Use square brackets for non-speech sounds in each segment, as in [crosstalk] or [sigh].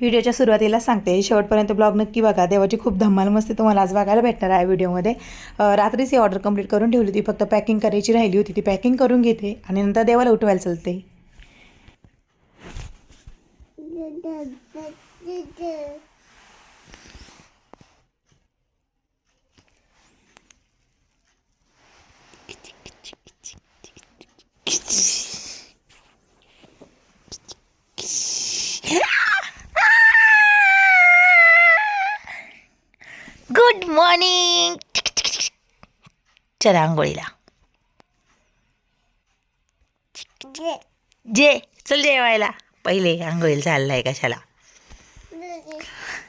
व्हिडिओच्या सुरुवातीला सांगते. शेवटपर्यंत ब्लॉग नक्की बघा. देवाची खूप धम्माल मस्ती तुम्हाला आज बघायला भेटणार आहे व्हिडिओमध्ये. रात्रीच ही ऑर्डर कंप्लीट करून ठेवली होती. फक्त पॅकिंग करायची राहिली होती. ती पॅकिंग करून घेते आणि नंतर देवाला उठवायला चालते. [laughs] गुड मॉर्निंग चला आंघोळीला. जे. चल जेवायला. पहिले आंघोळीला चाललाय कशाला?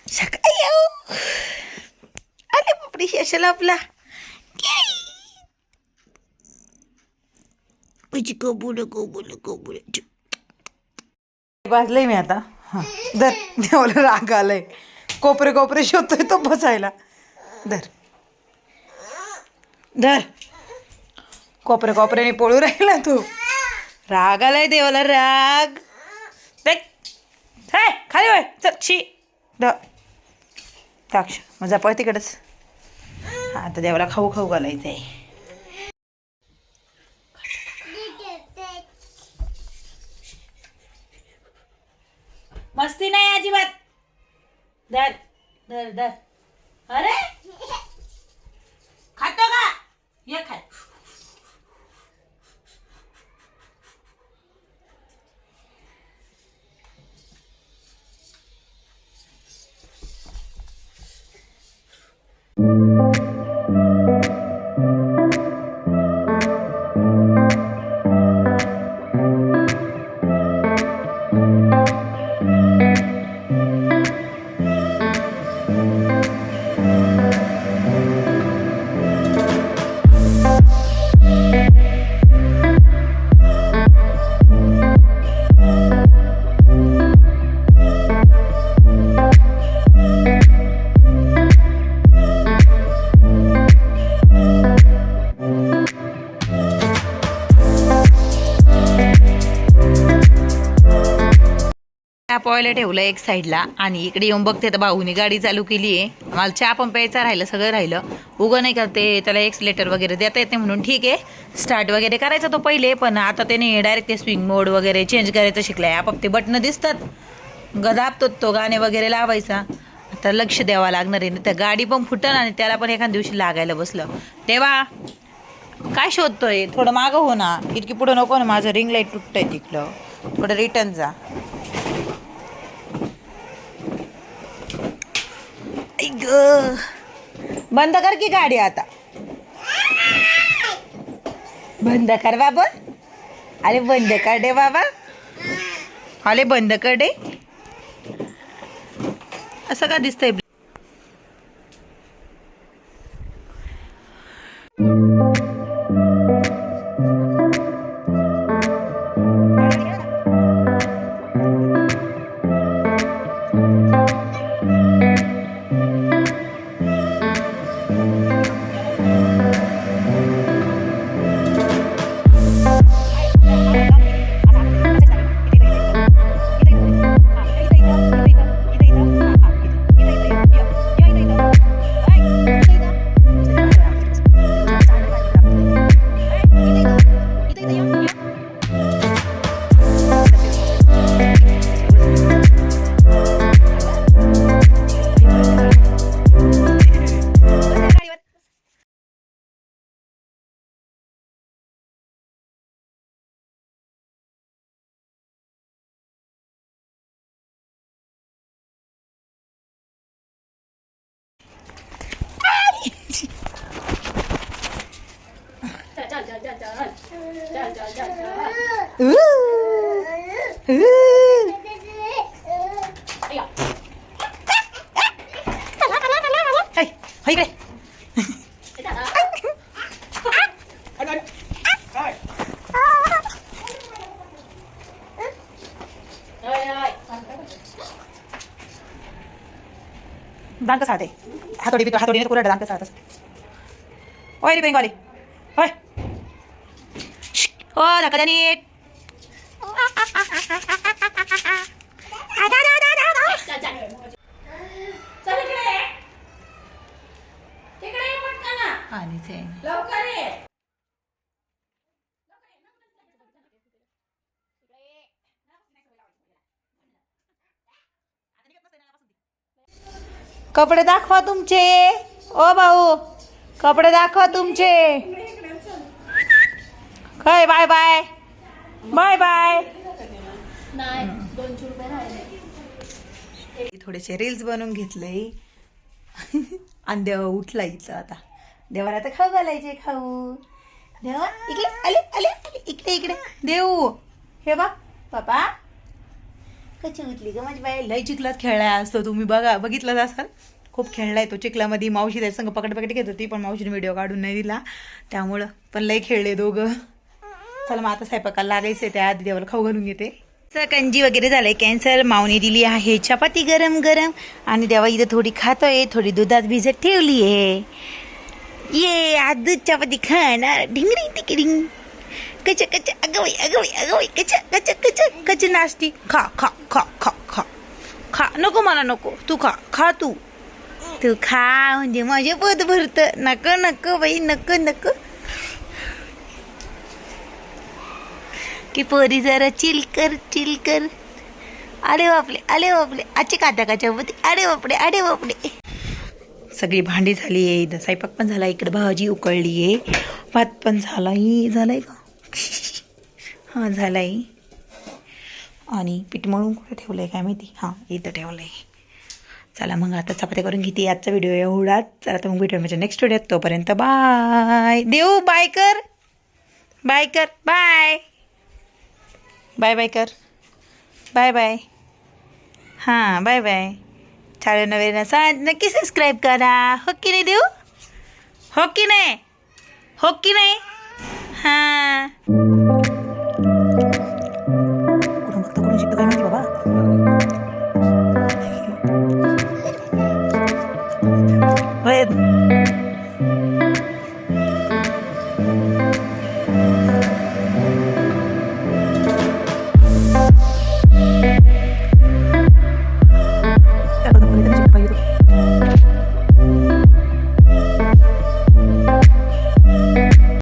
सकाळी येऊ. अरे बापरे यशाला आपला. कबूल कबूल कबूल वाजलंय मी आता. हां. दर देवाला राग आलाय. कोपरे कोपरे शोधतोय तो बसायला. धर. धर. कोपरे कोपऱ्याने पळू राहिला तू. राग आलाय देवाला राग. देख. हे, खाली वय चल शी. द द्राक्ष मजा पळ तिकडच. आता देवाला खाऊ खाऊ घालायचं आहे मस्ती नाही अजिबात. धर धर धर. अरे! Música चहा पोहायला ठेवलं एक साईडला. आणि इकडे येऊन बघते तर भाऊनी गाडी चालू केली आहे. मला चहा पण प्यायचा राहिलं सगळं राहिलं. उगं नाही करते त्याला एक्सलेटर वगैरे देता येते म्हणून. ठीक आहे. स्टार्ट वगैरे करायचा तो पहिले पण आता त्याने डायरेक्ट ते स्विंग मोड वगैरे चेंज करायचं शिकलाय. आपाप ते बटणं दिसतात. गदाबतो तो गाणे वगैरे लावायचा. आता लक्ष द्यावा लागणार आहे. तर गाडी पण फुटन आणि त्याला पण एखाद्या दिवशी लागायला बसलं. तेव्हा काय शोधतोय? थोडं मागं हो ना. इतकी पुढं नको ना माझं रिंग लाइट तुटतंय तिकडं. थोडं रिटर्न जा. ग बंद कर की गाडी आता. बंद कर बाबा. अरे बंद कर डे बाबा. अरे बंद कर डे असं का दिसतंय? Música हाय हाय इकडे दान कसं हाते हातोडी बितो हातोडीने कुरड दान कसं हातस ओय रे बेंगवाली होय ओ नका नीट आलीच आहे कपडे दाखवा तुमचे. ओ भाऊ. कपडे दाखवा तुमचे. काय बाय बाय बाय बाय थोडेसे रील्स बनवून घेतले आणि देवा उठला इथं आता. देवाला आता खाऊ घालायचे खाऊ. देवा इकडे आले आले इकडे इकडे. देऊ. हे बा पापा कशी उठली ग माझी बाई? लय चिखलात खेळलाय असतो तुम्ही बघा बघितलाच असाल? खूप खेळलाय तो चिखलामध्ये. मावशी त्याच्या संग पकड पकड घेत होती पण मावशीने व्हिडिओ काढून नाही दिला. त्यामुळं. पण लय खेळले दोघं. चला मग आता स्वयंपाकाला लागायचं त्या आधी देवाला खाऊ घालून घेते. कंजी वगैरे झालंय कॅन्सर मावणी दिली आहे चपाती गरम गरम. आणि देवा इथं थोडी खातोय थोडी दुधात भिजत ठेवली आहे ये आज दूध चपाती खाणार. ढिंगरी टिकिडिंग कच कच अगवई अगवई अगवई. कच कच कच कच नाश्ती. खा खा खा खा खा. खा. नको मला नको. तू खा. खा तू. तू खा म्हणजे माझे पद भरतं. नको नको बाई. नको नको. की पोरी जरा चिल कर चिल कर. अरे बापले अरे बापले आजचे काट्या काच्या होती. अरे बापडे अरे बापडे सगळी भांडी झाली आहे इथं. स्वयंपाक पण झाला इकडे भाजी उकळली आहे. भात पण झाला ही झालाय का? [laughs] हां झालाय. आणि पीठ मळून कुठं ठेवलं आहे काय माहिती? हां इथं ठेवलं आहे चला मग आता चपात्या करून घेते. आजचा व्हिडिओ एवढाच चला तर मग भेटूया म्हणजे नेक्स्ट व्हिडिओत तोपर्यंत बाय देऊ बाय कर. बाय कर. बाय बाय बाय कर. Bye bye. हां बाय बाय. चालेल नवीन सांग नक्की सबस्क्राईब करा. हो की नाही देऊ? हो की नाही? हो की नाही? हां.